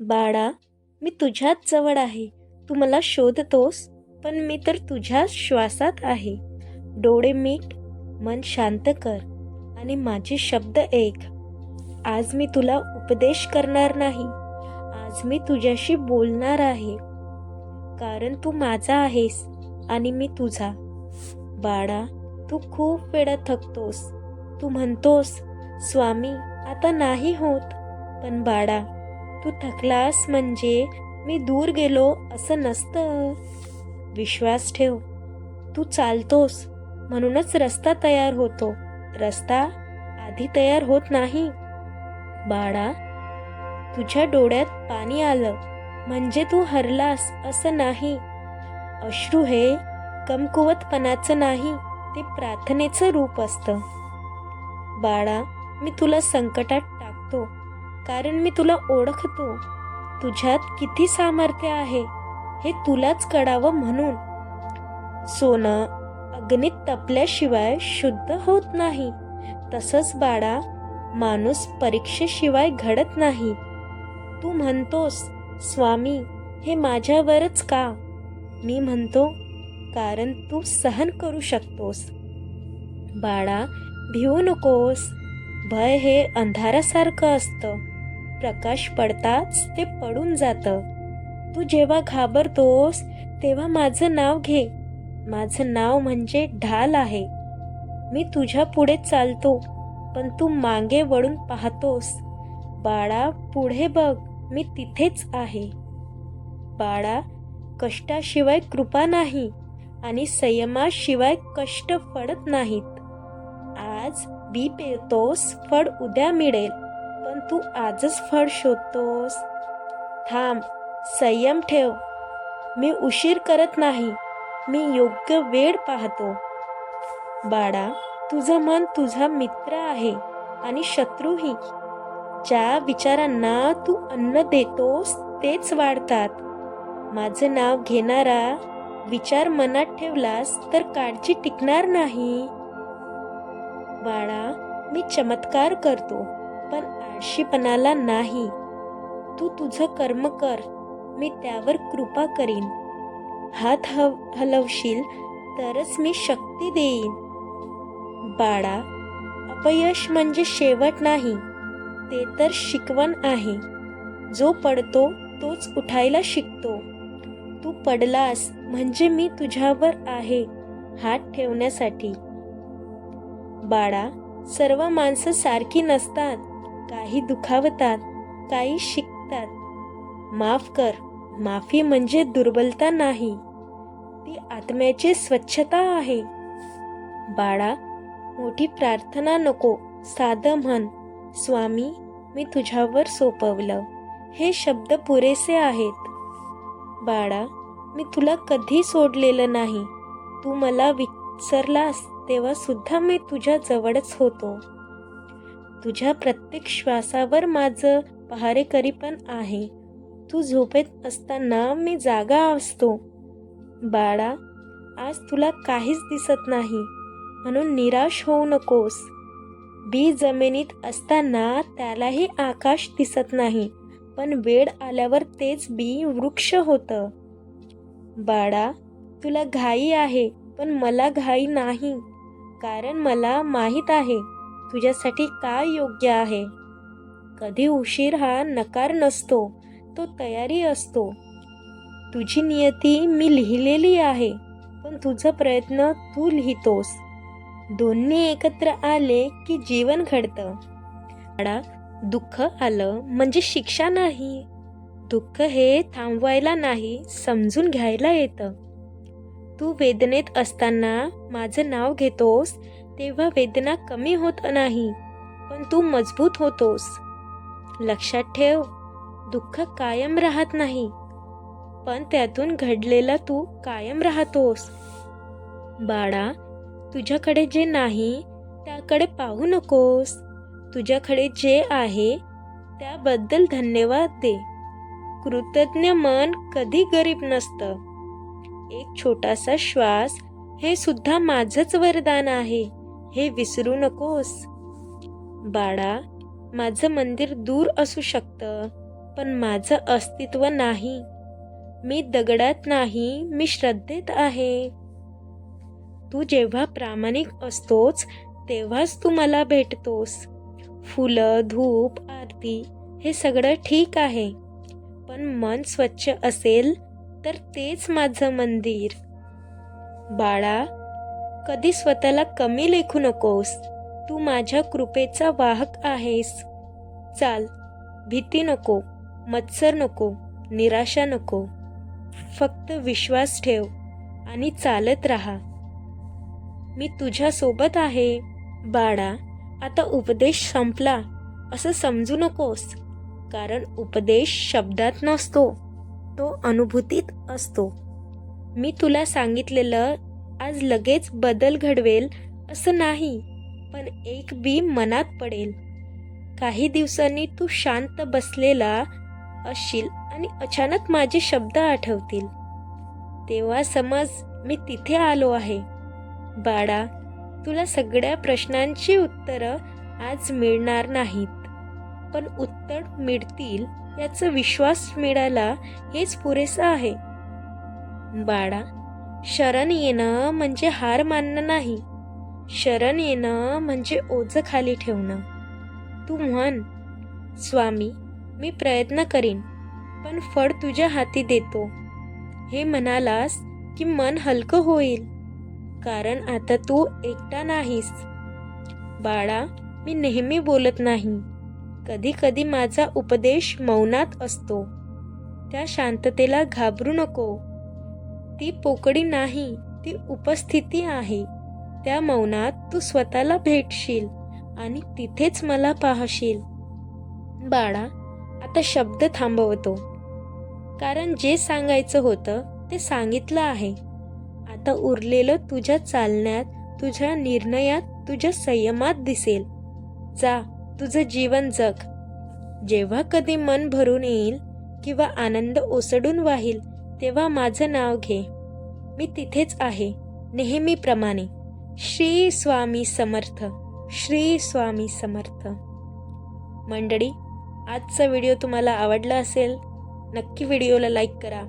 बाळा मी तुझ्याच जवळ आहे. तू मला शोधतोस पण मी तर तुझ्या श्वासात आहे. डोळे मीट मन शांत कर आणि माझे शब्द ऐक. आज मी तुला उपदेश करणार नाही. आज मी तुझ्याशी बोलणार आहे. कारण तू माझा आहेस आणि मी तुझा. बाळा तू खूप वेळा थकतोस. तू म्हणतोस स्वामी आता नाही होत. पण बाळा तू थकलास म्हणजे मी दूर गेलो असं नसतं. विश्वास ठेव. तू चालतोस. म्हणूनच रस्ता तयार होतो. रस्ता आधी तयार होत नाही. बाळा तुझ्या डोळ्यात पाणी आलं. म्हणजे तू हरलास असं नाही. अश्रू हे कमकुवतपणाचं नाही ते प्रार्थनेचं रूप असतं. बाळा मी तुला संकटात टाकतो. कारण मी तुला ओळखतो. तुझ्यात किती सामर्थ्य आहे हे तुलाच कळावं म्हणून. सोनं अग्नीत तपल्याशिवाय शुद्ध होत नाही. तसंच बाळा माणूस परीक्षेशिवाय घडत नाही. तू म्हणतोस स्वामी हे माझ्यावरच का? मी म्हणतो कारण तू सहन करू शकतोस. बाळा भिवू नकोस. भय हे अंधारासारखं असतं. प्रकाश पडताच ते पडून जातं. तू जेव्हा घाबरतोस तेव्हा माझं नाव घे. माझं नाव म्हणजे ढाल आहे. मी तुझ्या पुढे चालतो पण तू मागे वळून पाहतोस. बाळा पुढे बघ मी तिथेच आहे. बाळा कष्टाशिवाय कृपा नाही आणि संयमाशिवाय कष्ट पडत नाहीत. आज बी पेरतोस फळ उद्या मिळेल. पण तू आजच फळ शोधतोस. थांब संयम ठेव. मी उशीर करत नाही. मी योग्य वेळ पाहतो. बाळा तुझं मन तुझा मित्र आहे आणि शत्रूही. ज्या विचारांना तू अन्न देतोस तेच वाढतात. माझं नाव घेणारा विचार मनात ठेवलास तर काळजी टिकणार नाही. बाळा मी चमत्कार करतो. पण आळशीपणाला नाही. तू तुझं कर्म कर मी त्यावर कृपा करीन. हात हव हलवशील तरच मी शक्ती देईन. बाळा अपयश म्हणजे शेवट नाही ते तर शिकवण आहे. जो पडतो तोच उठायला शिकतो. तू पडलास म्हणजे मी तुझ्यावर आहे हात ठेवण्यासाठी. बाळा सर्व माणसं सारखी नसतात. काही दुखावतात काही शिकतात. माफ कर माफी म्हणजे दुर्बलता नाही. ती आत्म्याची स्वच्छता आहे. बाळा मोठी प्रार्थना नको साधं म्हण. स्वामी मी तुझ्यावर सोपवलं. हे शब्द पुरेसे आहेत. बाळा मी तुला कधी सोडलेलं नाही. तू मला विसरलास तेव्हा सुद्धा मी तुझ्या जवळच होतो. तुझ्या प्रत्येक श्वासावर माझं पहारेकरी पण आहे. तू झोपेत असताना मी जागा असतो. बाळा आज तुला काहीच दिसत नाही म्हणून निराश होऊ नकोस. बी जमिनीत असताना त्यालाही आकाश दिसत नाही पण वेळ आल्यावर तेच बी वृक्ष होतं. बाळा तुला घाई आहे पण मला घाई नाही कारण मला माहीत आहे तुझ्यासाठी काय योग्य आहे? कधी उशीर हा नकार नसतो तो तयारी असतो. तुझी नियती मी लिहिलेली आहे पण तुझा प्रयत्न तू लिहितोस. दोन्ही एकत्र आले की जीवन घडतं. दुःख आलं म्हणजे शिक्षा नाही. दुःख हे थांबवायला नाही समजून घ्यायला येतं. तू वेदनेत असताना माझं नाव घेतोस तेव्हा वेदना कमी होत नाही पण तू मजबूत होतोस. लक्षात ठेव दुःख कायम राहत नाही पण त्यातून घडलेला तू कायम राहतोस. बाळा तुझ्याकडे जे नाही त्याकडे पाहू नकोस. तुझ्याकडे जे आहे त्याबद्दल धन्यवाद दे. कृतज्ञ मन कधी गरीब नसतं. एक छोटासा श्वास हे सुद्धा माझंच वरदान आहे. हे विसरू नकोस. बाळा माझं मंदिर दूर असू शकतं पण माझं अस्तित्व नाही. मी दगडात नाही मी श्रद्धेत आहे. तू जेव्हा प्रामाणिक असतोच तेव्हाच तू मला भेटतोस. फुलं धूप आरती हे सगळं ठीक आहे. पण मन स्वच्छ असेल तर तेच माझं मंदिर. बाळा कधी स्वतःला कमी लेखू नकोस. तू माझ्या कृपेचा वाहक आहेस. चाल भीती नको मत्सर नको निराशा नको. फक्त विश्वास ठेव आणि चालत राहा. मी तुझ्यासोबत आहे. बाळा आता उपदेश संपला. असं समजू नकोस. कारण उपदेश शब्दात नसतो. तो अनुभूतीत असतो. मी तुला सांगितलेलं आज लगेच बदल घडवेल असं नाही पण एक बी मनात पडेल. काही दिवसांनी तू शांत बसलेला असशील आणि अचानक माझे शब्द आठवतील. तेव्हा समज मी तिथे आलो आहे. बाळा तुला सगळ्या प्रश्नांची उत्तरं आज मिळणार नाहीत. पण उत्तर मिळतील याचा विश्वास मिळाला हेच पुरेसं आहे. बाळा शरण येणं म्हणजे हार मानणं नाही. शरण येणं म्हणजे ओझं खाली ठेवणं. तू म्हण स्वामी मी प्रयत्न करीन पण फळ तुझ्या हाती देतो हे म्हणालास की मन हलकं होईल. कारण आता तू एकटा नाहीस. बाळा मी नेहमी बोलत नाही. कधी कधी माझा उपदेश मौनात असतो. त्या शांततेला घाबरू नको. ती पोकळी नाही ती उपस्थिती आहे. त्या मौनात तू स्वतःला भेटशील आणि तिथेच मला पाहशील. बाळा आता शब्द थांबवतो. कारण जे सांगायचं होतं ते सांगितलं आहे. आता उरलेलं तुझ्या चालण्यात तुझ्या निर्णयात तुझ्या संयमात दिसेल. जा तुझं जीवन जग. जेव्हा कधी मन भरून येईल किंवा आनंद ओसडून वाहील तेव्हा माझं नाव घे. मी तिथेच आहे नेहमीप्रमाणे. श्री स्वामी समर्थ श्री स्वामी समर्थ. मंडळी आजचा व्हिडिओ तुम्हाला आवडला असेल नक्की व्हिडिओला लाईक करा.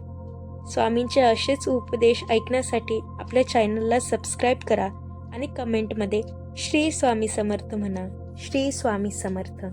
स्वामींचे असेच उपदेश ऐकण्यासाठी आपल्या चॅनलला सबस्क्राईब करा आणि कमेंटमध्ये श्री स्वामी समर्थ म्हणा. श्री स्वामी समर्थ.